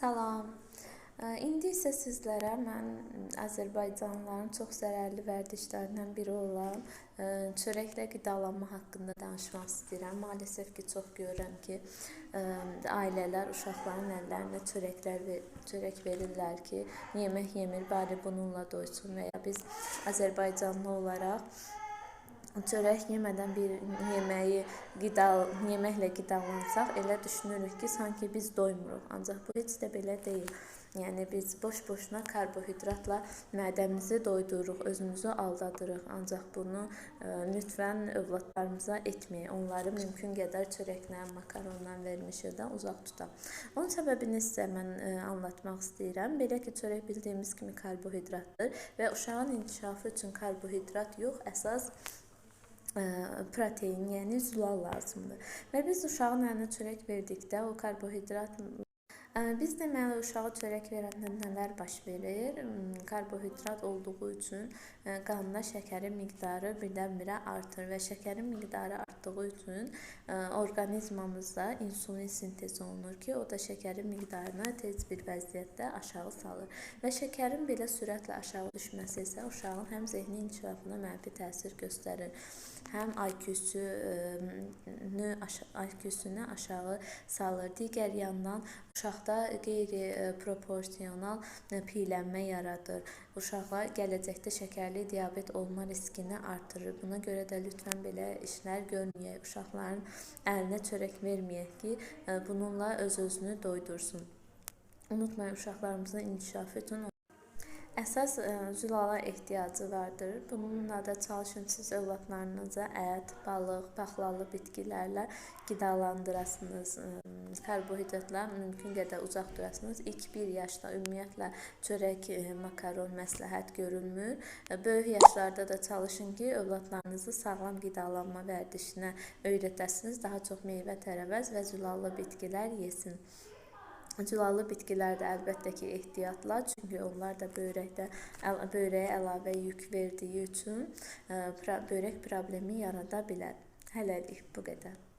Salam. İndi isə sizlərə mən Azərbaycanlıların çox zərərli vərdişlərindən biri olan çörəklə qidalanma haqqında danışmaq istəyirəm. Maalesef ki, çox görürəm ki, ailələr uşaqların əllərinə çörəklər çörək verirlər ki, yemək yemir, bari bununla doysun və ya biz Azərbaycanlı olaraq çörək yemədən bir yeməyi qida yeməklə qidalansaq, elə düşünürük ki, sanki biz doymuruq. Ancaq bu heç də belə deyil. Yəni biz boş-boşuna karbohidratla mədəmizi doydururuq, özümüzü aldadırıq. Ancaq bunu ə, e, lütfən övladlarımıza etməyin. Onları mümkün qədər çörəklə, makaronla, vermişdən uzaq tutaq. Onun səbəbini sizə mən ə, e, anlatmaq istəyirəm. Belə ki, çörək bildiyimiz kimi karbohidratdır və uşağın inkişafı üçün karbohidrat yox, əsas protein, yəni zülal lazımdır. Və biz uşağın əlinə çörək verdikdə o karbohidrat Biz deməli uşağa çörək verəndə nələr baş verir? Karbohidrat olduğu üçün qanda şəkərin miqdarı birdən-birə artır və şəkərin miqdarı artdığı üçün orqanizmamızda insulin sintez olunur ki, o da şəkərin miqdarını tez bir vəziyyətdə aşağı salır. Və şəkərin belə sürətlə aşağı düşməsi isə uşağın həm zehni inkişafına mənfi təsir göstərir, həm IQ-sünü IQ-sünü aşağı salır. Digər yandan uşaqda qeyri-proporsional piyələnmə yaradır. Uşaqlar gələcəkdə şəkərli diabet olma riskini artırır. Buna görə də lütfən belə işlər görməyək. Uşaqların əlinə çörək verməyək ki, bununla öz-özünü doydursun. Unutmayın uşaqlarımızın inkişafı üçün əsas e, zülala ehtiyacı vardır. Bununla da çalışın siz övladlarınıza ət, balıq, paxlalı bitkilərlə qidalandırasınız. E, karbohidratla mümkün qədər uzaq durasınız. İlk 1 yaşda ümumiyyətlə çörək, e, makaron məsləhət görülmür. Böyük yaşlarda da çalışın ki, övladlarınızı sağlam qidalanma vərdişinə öyrədəsiniz. Daha çox meyvə, tərəvəz və zülallı bitkilər yesin. Cılallı bitkilər də əlbəttə ki, ehtiyatla, çünki onlar da böyrəkdə böyrəyə əlavə yük verdiyi üçün börək problemi yarada bilər. Hələlik bu qədər.